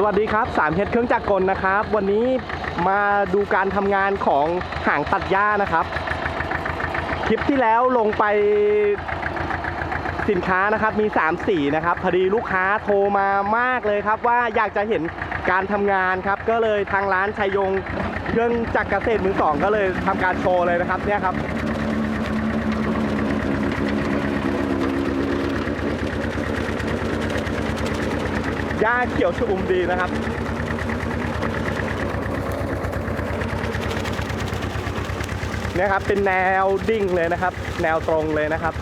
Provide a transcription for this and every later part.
สวัสดีครับสามเฮดเครื่องจักรกลนะครับ วันนี้มาดูการทำงานของหางตัดหญ้านะครับ คลิปที่แล้วลงไปสินค้านะครับมี 3 สีนะครับพอดีลูกค้าโทรมามากเลยครับ ว่าอยากจะเห็นการทำงานครับ ก็เลยทางร้านชัยยงเครื่องจักรเกษตรมือสองก็เลยทำการโชว์เลยนะครับเนี่ยครับ หญ้าเขียวชุ่มดีนะครับเนี่ยครับเป็นแนวดิ่งเลยนะครับ แนวตรงเลยนะครับ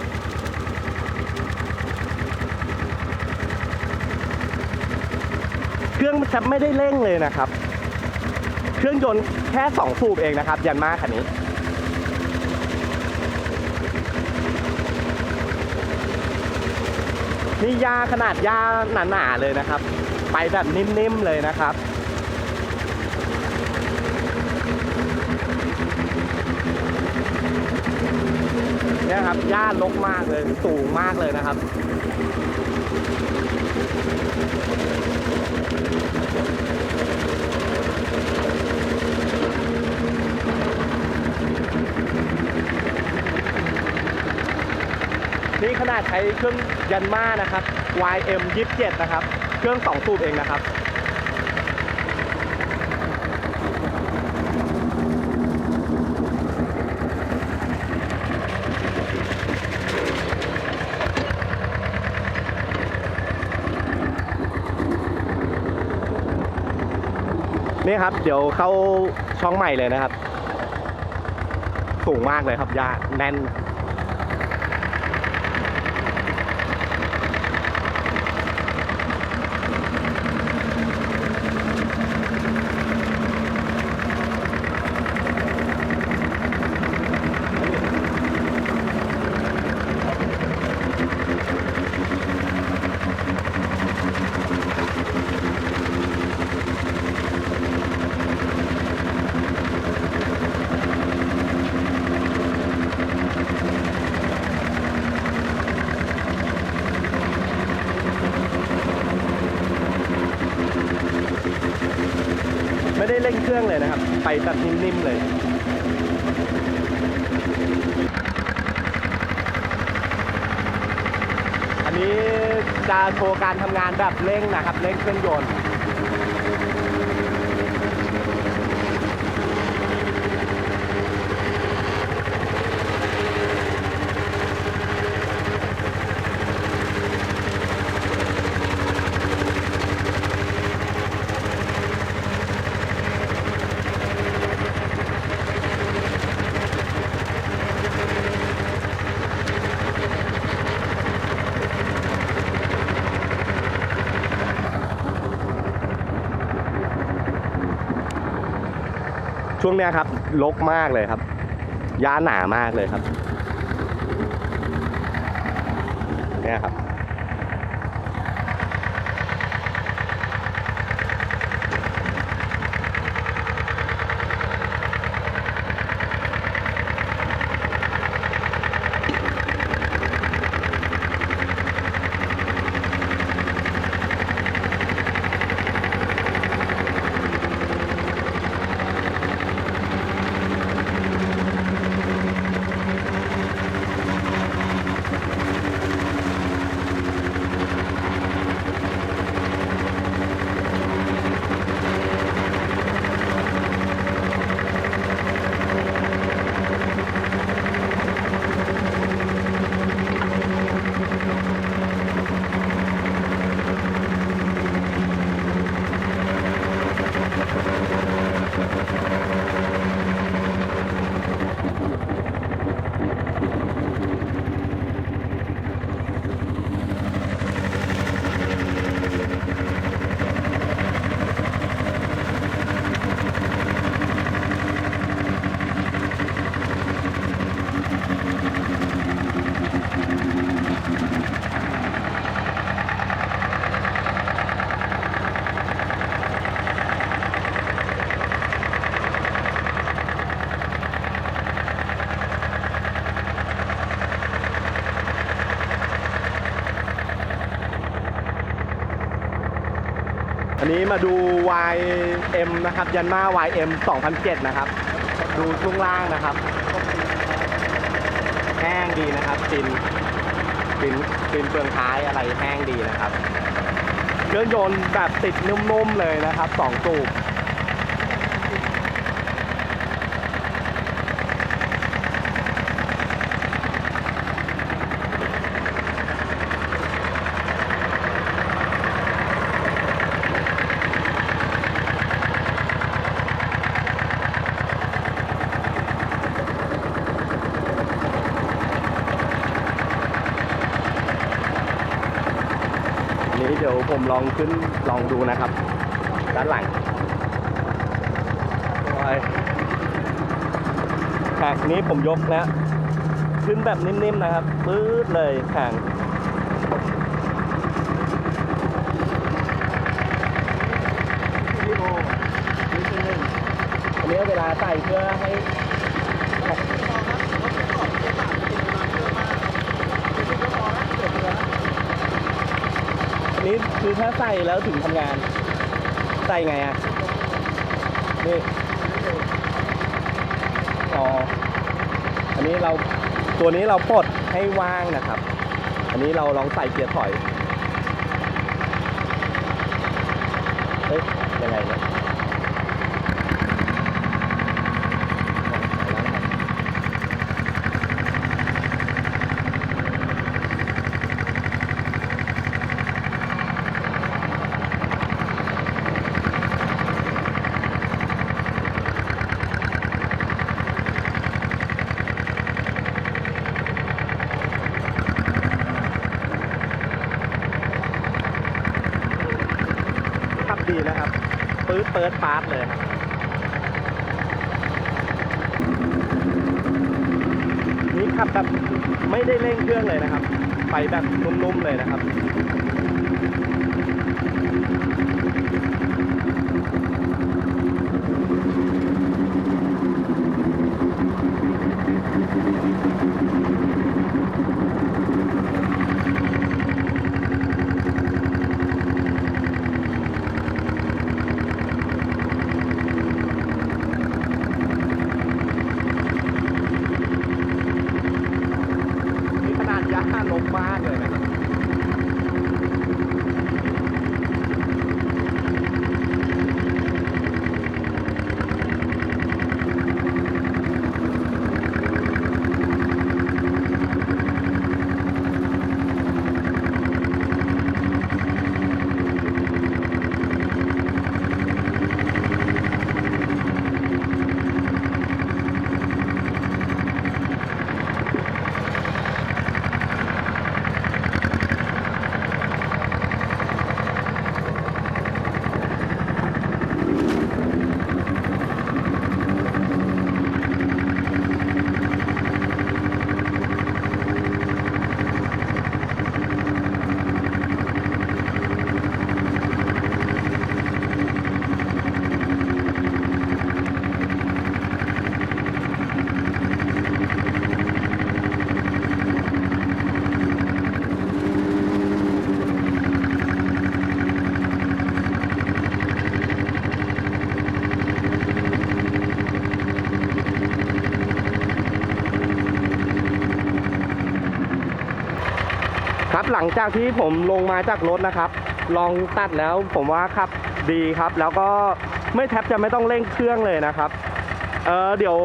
เครื่องจะไม่ได้เร่งเลยนะครับ เครื่องยนต์แค่สองสูบเองนะครับ ยันมาคันนี้ นี่ยาขนาดยาหนาๆเลยนะครับ ไปแบบนิ่มๆเลยนะครับเนี่ยครับหญ้าลกมากเลยสูงมากเลยนะครับ นี่ขนาดใช้เครื่องยันมานะครับ YM 27นะครับ เครื่อง2สูบเองนะครับนี่ครับ เดี๋ยวเข้าช่องใหม่เลยนะครับ สูงมากเลยครับหญ้าแน่น เรื่องเลยนะครับ ไปตัดนิ่มๆเลยอันนี้จะโชว์การทำงานแบบเร่งนะครับ เร่งเครื่องยนต์ ช่วงเนี้ยครับลกมากเลยครับยาหนามากเลยครับเนี่ยครับ อันนี้มาดู YM นะครับยันมา YM 2007 นะครับ ดูช่วงล่างนะครับ แห้งดีนะครับตินตินตินเปลืองท้ายอะไรแห้งดีนะครับ เครื่องยนต์แบบติดนุ่มๆเลยนะครับสองสูบ ผมลองขึ้นลองดูนะครับ ด้านหลังอ้ยแขกนี้ผมยกแล้วขึ้นแบบนิ่มๆนะครับปื๊ดเลยแข่งอันนี้เวลาใส่เพื่อให้อัน ถ้าใส่แล้วถึงทำงาน ใส่ไงอะ นี่ อ๋อ อันนี้เราตัวนี้เราปลดให้ว่างนะครับ อันนี้เราลองใส่เกียร์ถอย เอ๊ะยังไงเนี่ยขับ ดีนะครับปื๊ดเปิดปาร์ตเลยนี่ขับแบบไม่ได้เร่งเครื่องเลยนะครับ ไปแบบนุ่มๆเลยนะครับนี่ หลังจากที่ผมลงมาจากรถนะครับ ลองตัดแล้วผมว่าขับดีครับ แล้วก็ไม่แทบจะไม่ต้องเร่งเครื่องเลยนะครับเออเดี๋ยว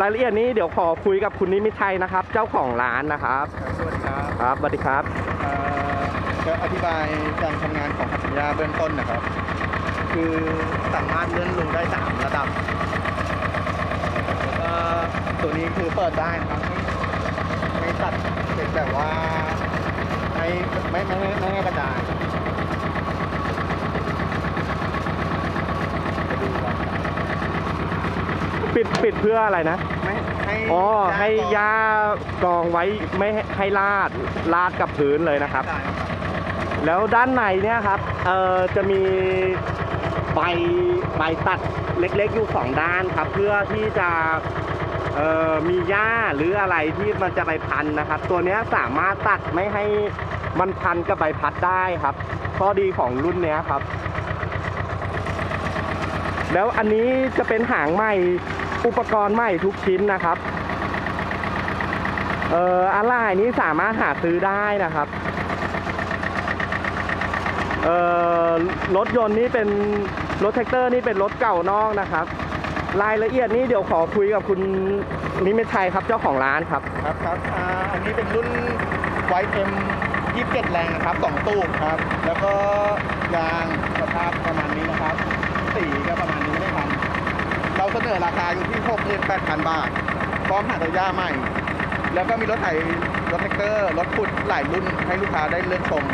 รายละเอียดนี้เดี๋ยวขอคุยกับคุณนิมิตชัยนะครับ เจ้าของร้านนะครับ สวัสดีครับครับสวัสดีครับเอ่อจะอธิบายการทำงานของขัดสัญญาเบื้องต้นนะครับ คือสามารถเลื่อนลงได้สามระดับแล้วก็ตัวนี้คือเปิดได้นะครับไม่ไม่ตัดเป็นแบบว่า ไม่ไม่ไม่ไม่ไม่ให้กระจายจะดูกันปิดปิดเพื่ออะไรนะ ไม่ให้อ๋อย่ให้ก่อนหญ้ากองไว้ไม่ให้ให้ลาดลาดกับพื้นเลยนะครับ ได้ครับแล้วด้านในเนี่ยครับ เอ่อ จะมีใบใบตัดเล็กๆอยู่สองด้านครับ เพื่อที่จะ เอ่อ มีหญ้าหรืออะไรที่มันจะไปพันนะครับ ตัวเนี้ยสามารถตัดไม่ให้ มันพันกับใบพัดได้ครับ ข้อดีของรุ่นเนี้ยครับ แล้วอันนี้จะเป็นหางใหม่อุปกรณ์ใหม่ทุกชิ้นนะครับ เอ่ออะไรนี้สามารถหาซื้อได้นะครับ เอ่อรถยนต์นี่เป็นรถแท็กเตอร์นี่เป็นรถเก่านอกนะครับ รายละเอียดนี้เดี๋ยวขอคุยกับคุณนิมิตชัยครับเจ้าของร้านครับ ครับครับอ่าอันนี้เป็นรุ่นไวเอ็ม 27 แรงนะครับสองตู้ครับ แล้วก็ยางสภาพประมาณนี้นะครับ สีก็ประมาณนี้ไม่ได้พันเราเสนอราคาอยู่ที่ 68,000 บาท พร้อมหาตัวยาใหม่ แล้วก็มีรถไถรถแท็กเตอร์ รถขุดหลายรุ่นให้ลูกค้าได้เลือกชม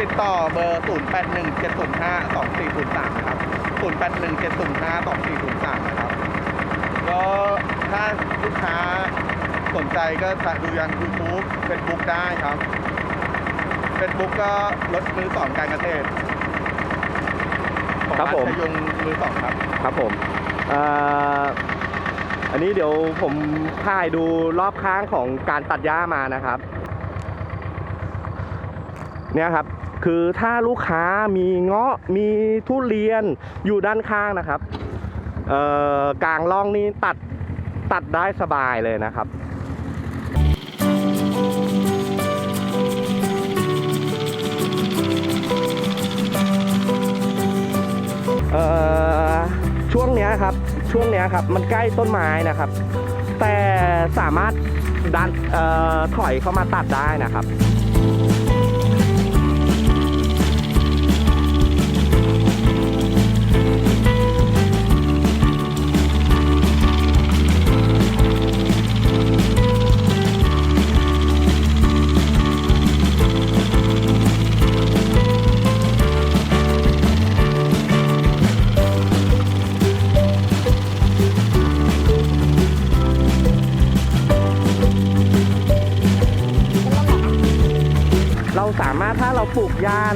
ติดต่อเบอร์ 0817052403นะครับ 0817052403 นะครับ ก็ถ้าลูกค้าสนใจก็ดูยัง YouTube Facebook ได้ครับ Facebook ก็รถมือสองการเกษตรของครับผมานชยงมือสองครับครับผมเอ่ออันนี้เดี๋ยวผมถ่ายดูรอบข้างของการตัดหญ้ามานะครับ เนี่ยครับ คือถ้าลูกค้ามีเงาะมีทุเรียนอยู่ด้านข้างนะครับ เอ่อกลางร่องนี้ตัดตัดได้สบายเลยนะครับ ช่วงเนี้ยครับ มันใกล้ต้นไม้นะครับ แต่สามารถดันเอ่อถอยเข้ามาตัดได้นะครับ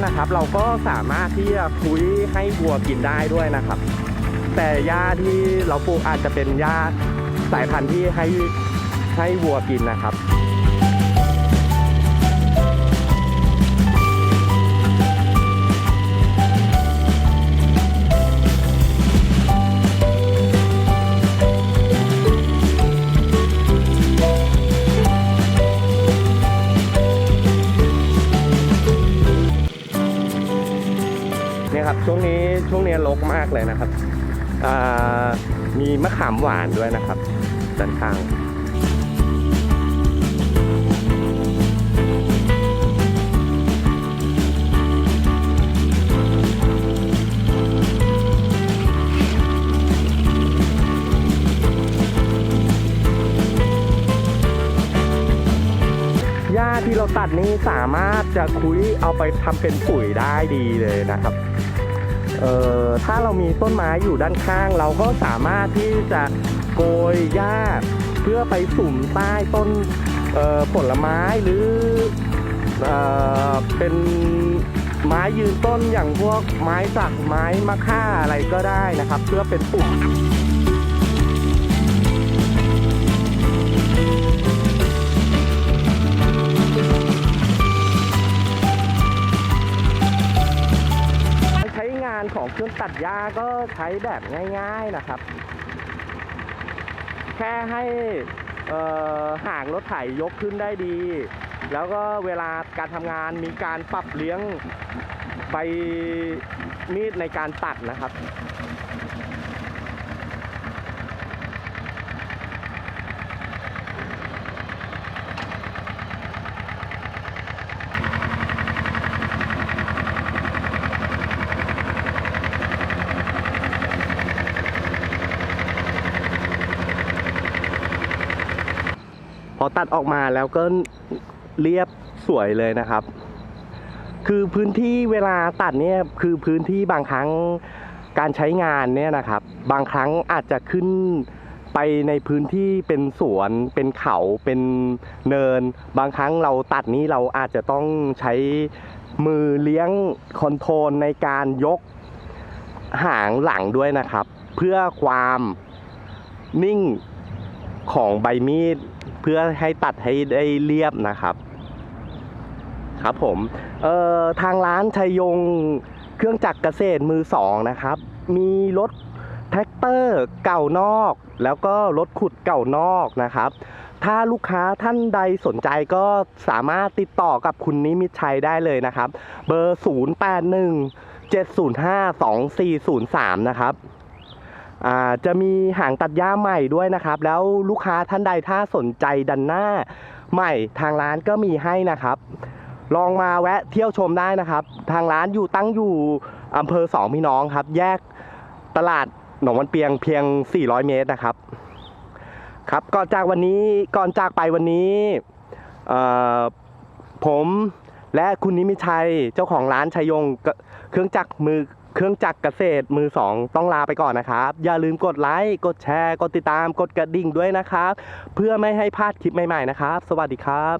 นะครับ เราก็สามารถที่จะคุยให้วัวกินได้ด้วยนะครับ แต่หญ้าที่เราปลูกอาจจะเป็นหญ้าสายพันธุ์ที่ให้ให้วัวกินนะครับ กมากเลยนะครับมีมะขามหวานด้วยนะครับด้านข้างหญ้าที่เราตัดนี้สามารถจะคุยเอาไปทำเป็นปุ๋ยได้ดีเลยนะครับ เอ่อถ้าเรามีต้นไม้อยู่ด้านข้าง เราก็สามารถที่จะโกยหญ้าเพื่อไปสุ่มใต้ต้นออผลไม้หรือเออเป็นไม้ยืนต้นอย่างพวกไม้สักไม้มะค่าอะไรก็ได้นะครับ เพื่อเป็นปุ๋ม ตัดหญ้าก็ใช้แบบง่าย ๆนะครับ แค่ให้ห่างรถไถยกขึ้นได้ดี แล้วก็เวลาการทำงานมีการปรับเลี้ยงใบมีดในการตัดนะครับ พอตัดออกมาแล้วก็เรียบสวยเลยนะครับ คือพื้นที่เวลาตัดเนี่ยคือพื้นที่บางครั้งการใช้งานเนี่ยนะครับ บางครั้งอาจจะขึ้นไปในพื้นที่เป็นสวนเป็นเขาเป็นเนิน บางครั้งเราตัดนี้เราอาจจะต้องใช้มือเลี้ยงคอนโทรลในการยกหางหลังด้วยนะครับ เพื่อความนิ่งของใบมีด พื่อให้ตัดให้ได้เรียบนะครับ ครับผมเอ่อทางร้านชัยยงเครื่องจักรเกษตรมือสองนะครับ มีรถแท็กเตอร์เก่านอก แล้วก็รถขุดเก่านอกนะครับ ถ้าลูกค้าท่านใดสนใจก็สามารถติดต่อกับคุณนิมิตชัยได้เลยนะครับ เบอร์ 081 705 2403 นะครับอ่า จะมีหางตัดหญ้าใหม่ด้วยนะครับ แล้วลูกค้าท่านใดถ้าสนใจดันหน้าใหม่ทางร้านก็มีให้นะครับ ลองมาแวะเที่ยวชมได้นะครับ ทางร้านอยู่ตั้งอยู่อำเภอสองพี่น้องครับ แยกตลาดหนองวันเปียงเพียง 400 เมตรนะครับ ครับก่อนจากวันนี้ก่อนจากไปวันนี้ผมและคุณนิมิชัยเจ้าของร้านชัยยงเครื่องจักรมือ เครื่องจักรเกษตรมือสองต้องลาไปก่อนนะครับ อย่าลืมกดไลค์ กดแชร์ กดติดตาม กดกระดิ่งด้วยนะครับ เพื่อไม่ให้พลาดคลิปใหม่ๆนะครับ สวัสดีครับ